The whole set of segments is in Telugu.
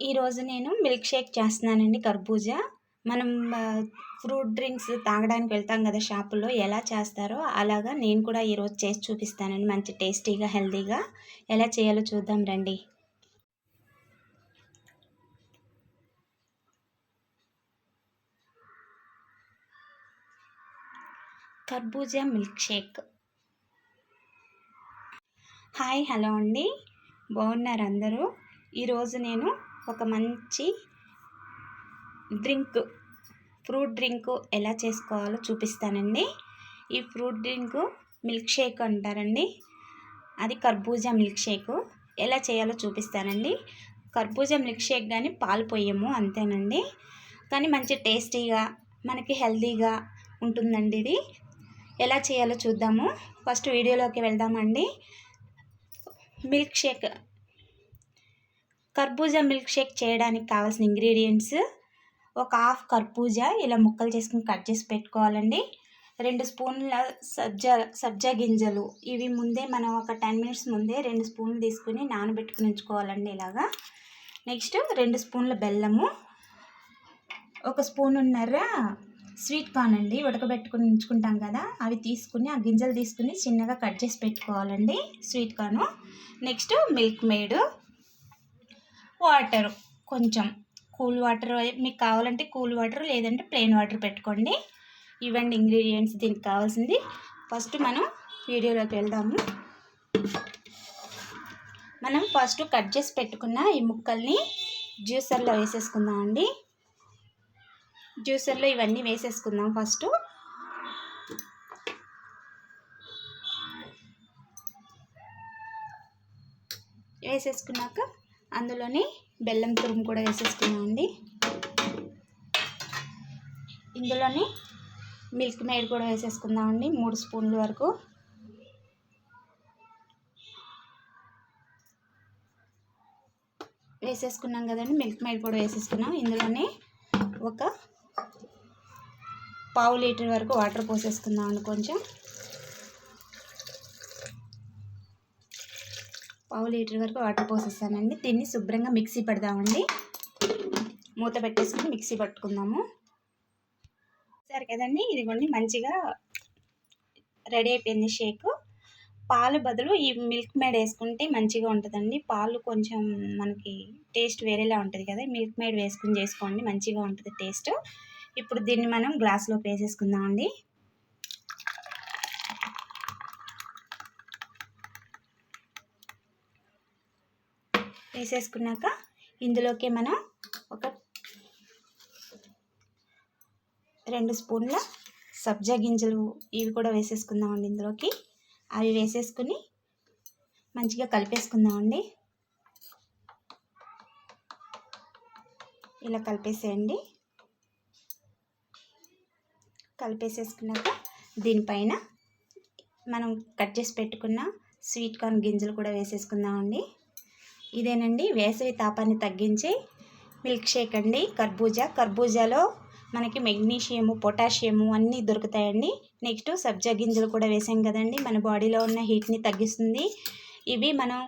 ఈరోజు నేను మిల్క్ షేక్ చేస్తున్నానండి కర్బూజా. మనం ఫ్రూట్ డ్రింక్స్ తాగడానికి వెళ్తాం కదా షాపులో ఎలా చేస్తారో అలాగా నేను కూడా ఈరోజు చేసి చూపిస్తానండి మంచి టేస్టీగా హెల్తీగా. ఎలా చేయాలో చూద్దాం రండి. కర్బూజా మిల్క్ షేక్. హాయ్ హలో అండి. బాగున్నారు అందరూ ఈరోజు నేను ఒక మంచి డ్రింక్ ఫ్రూట్ డ్రింక్ ఎలా చేసుకోవాలో చూపిస్తానండి. ఈ ఫ్రూట్ డ్రింక్ మిల్క్ షేక్ అంటారండి. అది కర్బూజా మిల్క్ షేక్. ఎలా చేయాలో చూపిస్తానండి. కర్బూజా మిల్క్ షేక్ కానీ పాలు పోయము అంతేనండి. కానీ మంచి టేస్టీగా మనకి హెల్తీగా ఉంటుందండి ఇది. ఎలా చేయాలో చూద్దాము. ఫస్ట్ వీడియోలోకి వెళ్దామండి. మిల్క్ షేక్ కర్బూజా మిల్క్ షేక్ చేయడానికి కావాల్సిన ఇంగ్రీడియంట్స్ ఒక హాఫ్ కర్బూజా ఇలా ముక్కలు చేసుకుని కట్ చేసి పెట్టుకోవాలండి. రెండు స్పూన్ల సబ్జా సబ్జా గింజలు. ఇవి ముందే మనం ఒక టెన్ మినిట్స్ ముందే రెండు స్పూన్లు తీసుకుని నానబెట్టుకుని ఉంచుకోవాలండి ఇలాగా. నెక్స్ట్ రెండు స్పూన్ల బెల్లము ఒక స్పూన్ ఉన్నర స్వీట్ కార్న్ అండి ఉడకబెట్టుకుని ఉంచుకుంటాం కదా. అవి తీసుకుని ఆ గింజలు తీసుకుని చిన్నగా కట్ చేసి పెట్టుకోవాలండి sweet corn. Next milkmaid. Water కొంచెం కూల్ వాటర్ మీకు కావాలంటే కూల్ వాటర్ లేదంటే ప్లెయిన్ వాటర్ పెట్టుకోండి. ఇవ్వండి ఇంగ్రీడియంట్స్ దీనికి కావాల్సింది. ఫస్ట్ మనం వీడియోలోకి వెళ్దాము. మనం ఫస్ట్ కట్ చేసి పెట్టుకున్న ఈ ముక్కల్ని జ్యూసర్లో వేసేసుకుందాం అండి. జ్యూసర్లో ఇవన్నీ వేసేసుకుందాం ఫస్ట్. వేసేసుకున్నాక అందులోని బెల్లం తురుము కూడా వేసేసుకున్నామండి ఇందులోని మిల్క్ మేడ్ కూడా వేసేసుకుందామండి మూడు స్పూన్ల వరకు. వేసేసుకున్నాం కదండి మిల్క్ మేడ్ కూడా వేసేసుకున్నాం. ఇందులోనే ఒక పావు లీటర్ వరకు వాటర్ పోసేసుకుందామండి కొంచెం. పావు లీటర్ వరకు వాటర్ పోసేస్తానండి దీన్ని శుభ్రంగా మిక్సీ పెడదామండి. మూత పెట్టేసుకుని మిక్సీ పట్టుకుందాము. సరే కదండి ఇదిగోండి మంచిగా రెడీ అయిపోయింది షేక్. పాలు బదులు ఈ మిల్క్ మేడ్ వేసుకుంటే మంచిగా ఉంటుందండి. పాలు కొంచెం మనకి టేస్ట్ వేరేలా ఉంటుంది కదా. మిల్క్ మేడ్ వేసుకుని చేసుకోండి మంచిగా ఉంటుంది టేస్ట్. ఇప్పుడు దీన్ని మనం గ్లాస్లోకి వేసేసుకుందామండి. వేసేసుకున్నాక ఇందులోకి మనం ఒక రెండు స్పూన్ల సబ్జా గింజలు ఇవి కూడా వేసేసుకుందామండి ఇందులోకి. అవి వేసేసుకుని మంచిగా కలిపేసుకుందామండి. ఇలా కలిపేసేయండి. కలిపేసేసుకున్నాక దీనిపైన మనం కట్ చేసి పెట్టుకున్న స్వీట్ కార్న్ గింజలు కూడా వేసేసుకుందామండి. ఇదేనండి వేసవి తాపాన్ని తగ్గించే మిల్క్ షేక్ అండి. కర్బూజా. కర్బూజాలో మనకి మెగ్నీషియము పొటాషియము అన్నీ దొరుకుతాయండి. నెక్స్ట్ సబ్జా గింజలు కూడా వేసాం కదండి. మన బాడీలో ఉన్న హీట్ని తగ్గిస్తుంది. ఇవి మనం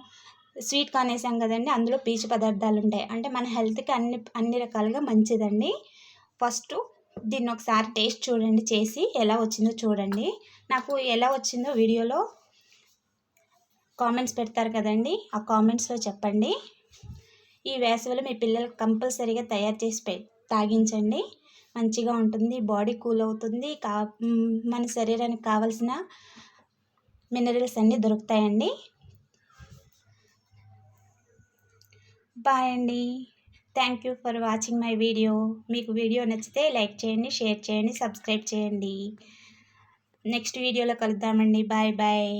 స్వీట్ కార్న్ వేసాం కదండి. అందులో పీచు పదార్థాలు ఉంటాయి అంటే మన హెల్త్కి అన్ని అన్ని రకాలుగా మంచిదండి. ఫస్ట్ దీన్ని ఒకసారి టేస్ట్ చూడండి చేసి ఎలా వచ్చిందో చూడండి. నాకు ఎలా వచ్చిందో వీడియోలో కామెంట్స్ పెడతారు కదండి ఆ కామెంట్స్లో చెప్పండి. ఈ వేసవిలో మీ పిల్లలకు కంపల్సరీగా తయారు చేసి పె తాగించండి. మంచిగా ఉంటుంది బాడీ కూల్ అవుతుంది కా మన శరీరానికి కావలసిన మినరల్స్ అన్నీ దొరుకుతాయండి. బాయ్ అండి. Thank you for watching my video మీకు వీడియో నచ్చితే లైక్ చేయండి షేర్ చేయండి సబ్స్క్రైబ్ చేయండి. నెక్స్ట్ వీడియోలో కలుద్దామండి. Bye bye.